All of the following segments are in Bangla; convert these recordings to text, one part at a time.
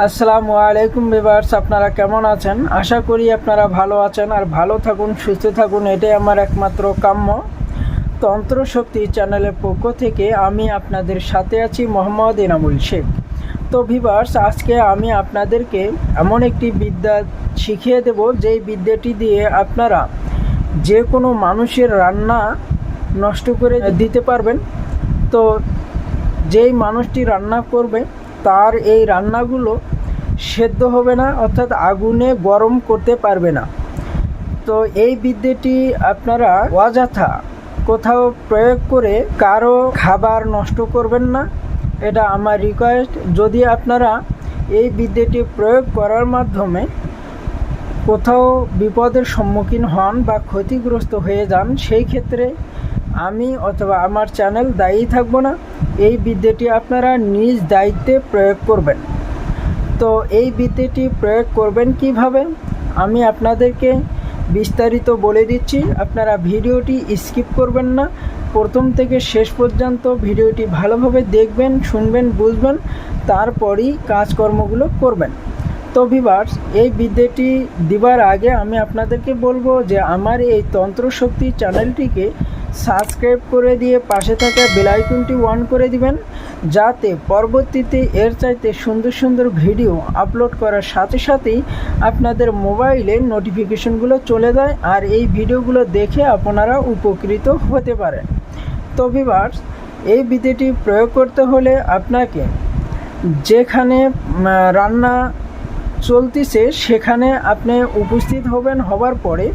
আসসালামু আলাইকুম বিভার্স আপনারা কেমন আছেন? আশা করি আপনারা ভালো আছেন আর ভালো থাকুন, সুস্থ থাকুন, এটাই আমার একমাত্র কাম্য। তন্ত্র শক্তি চ্যানেলের পক্ষ থেকে আমি আপনাদের সাথে আছি মোহাম্মদ এনামুল শেখ। তো ভিভার্স আজকে আমি আপনাদেরকে এমন একটি বিদ্যা শিখিয়ে দেব, যেই বিদ্যাটি দিয়ে আপনারা যে কোনো মানুষের রান্না নষ্ট করে দিতে পারবেন। তো যেই মানুষটি রান্না করবে তার এই রান্নাগুলো সেদ্ধ হবে না, অর্থাৎ আগুনে গরম করতে পারবে না। তো এই বিদ্যাটি আপনারা অযথা কোথাও প্রয়োগ করে কারও খাবার নষ্ট করবেন না। এটা আমার রিকোয়েস্ট যদি আপনারা এই বিদ্যাটি প্রয়োগ করার মাধ্যমে কোথাও বিপদের সম্মুখীন হন বা ক্ষতিগ্রস্ত হয়ে যান, সেই ক্ষেত্রে আমি অথবা আমার চ্যানেল দায়ী থাকব না। এই বিদ্যাটি আপনারা নিজ দায়িত্বে প্রয়োগ করবেন। তো এই বিদ্যাটি প্রয়োগ করবেন কীভাবে? আমি আপনাদেরকে বিস্তারিত বলে দিচ্ছি। আপনারা ভিডিওটি স্কিপ করবেন না। প্রথম থেকে শেষ পর্যন্ত ভিডিওটি ভালোভাবে দেখবেন, শুনবেন, বুঝবেন, তারপরই কাজকর্মগুলো করবেন। তো ভিভার্স এই বিদ্যাটি দিবার আগে আমি আপনাদেরকে বলব যে আমার এই তন্ত্রশক্তি চ্যানেলটিকে সাবস্ক্রাইব করে দিয়ে পাশে থাকা বেলাইকনটি অন করে দিবেন, যাতে পরবর্তীতে এর চাইতে সুন্দর সুন্দর ভিডিও আপলোড করার সাথে সাথেই আপনাদের মোবাইলে নোটিফিকেশনগুলো চলে যায় আর এই ভিডিওগুলো দেখে আপনারা উপকৃত হতে পারেন। তো ভিভার্স এই বিদ্যাটি প্রয়োগ করতে হলে আপনাকে যেখানে রান্না চলতেছে সেখানে আপনি উপস্থিত হবেন হবার পরে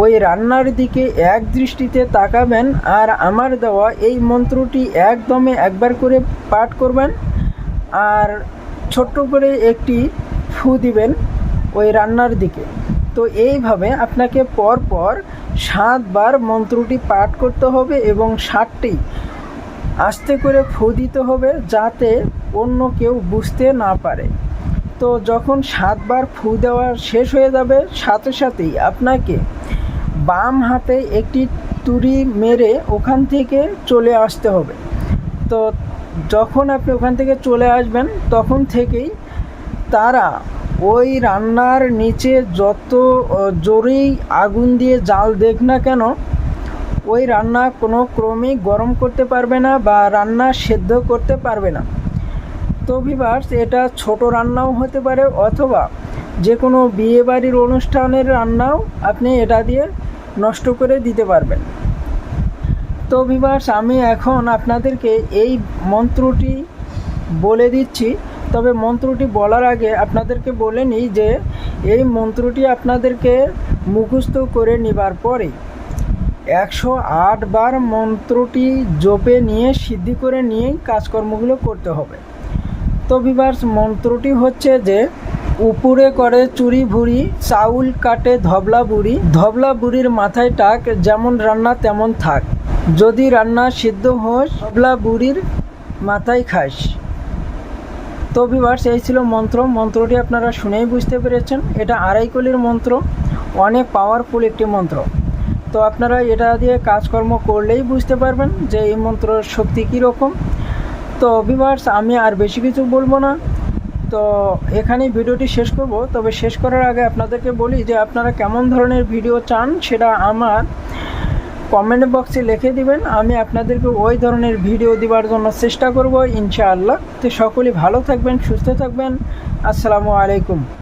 ওই রান্নার দিকে এক দৃষ্টিতে তাকাবেন আর আমার দেওয়া এই মন্ত্রটি একদমে একবার করে পাঠ করবেন আর ছোট্ট করে একটি ফু দিবেন ওই রান্নার দিকে। তো এইভাবে আপনাকে পর পর সাতবার মন্ত্রটি পাঠ করতে হবে এবং ষাটটি আস্তে করে ফু দিতে হবে যাতে অন্য কেউ বুঝতে না পারে। তো যখন সাতবার ফু দেওয়া শেষ হয়ে যাবে, সাথে সাথেই আপনাকে বাম হাতে একটি তুড়ি মেরে ওখান থেকে চলে আসতে হবে। তো যখন আপনি ওখান থেকে চলে আসবেন, তখন থেকেই তারা ওই রান্নার নিচে যত জোরেই আগুন দিয়ে জাল দেখ না কেন, ওই রান্না কোনো ক্রমেই গরম করতে পারবে না বা রান্না সেদ্ধ করতে পারবে না। তো ভিভার্স, এটা ছোট রান্নাও হতে পারে অথবা যে কোনো বিয়েবাড়ির অনুষ্ঠানের রান্নাও আপনি এটা দিয়ে নষ্ট করে দিতে পারবেন। তো ভিভার্স আমি এখন আপনাদেরকে এই মন্ত্রটি বলে দিচ্ছি। তবে মন্ত্রটি বলার আগে আপনাদেরকে বলে নিই যে, এই মন্ত্রটি আপনাদেরকে মুখস্থ করে নেবার পরে একশো আট বার মন্ত্রটি জপে নিয়ে, সিদ্ধি করে নিয়েই কাজকর্মগুলো করতে হবে। তো বিভার্স মন্ত্রটি হচ্ছে যে উপরে করে চুরি ভুড়ি, চাউল কাটে ধবলা বুড়ি। ধবলা বুড়ির মাথায় টাক, যেমন রান্না তেমন থাক। যদি রান্না সিদ্ধ হোস, ধবলা বুড়ির মাথায় খাস। তো ভিভার্স এই ছিল মন্ত্র। মন্ত্রটি আপনারা শুনেই বুঝতে পেরেছেন। এটা আড়াইকলির মন্ত্র, অনেক পাওয়ারফুল একটি মন্ত্র। তো আপনারা এটা দিয়ে কাজকর্ম করলেই বুঝতে পারবেন যে এই মন্ত্রের শক্তি কীরকম। তো ভিভার্স আমি আর বেশি কিছু বলব না। তো এখানেই ভিডিওটি শেষ করব। তবে শেষ করার আগে আপনাদেরকে বলি যে আপনারা কেমন ধরনের ভিডিও চান সেটা আমার কমেন্ট বক্সে লিখে দিবেন। আমি আপনাদেরকে ওই ধরনের ভিডিও দেওয়ার জন্য চেষ্টা করব ইনশাআল্লাহ। তো সকলেই ভালো থাকবেন, সুস্থ থাকবেন। আসসালামু আলাইকুম।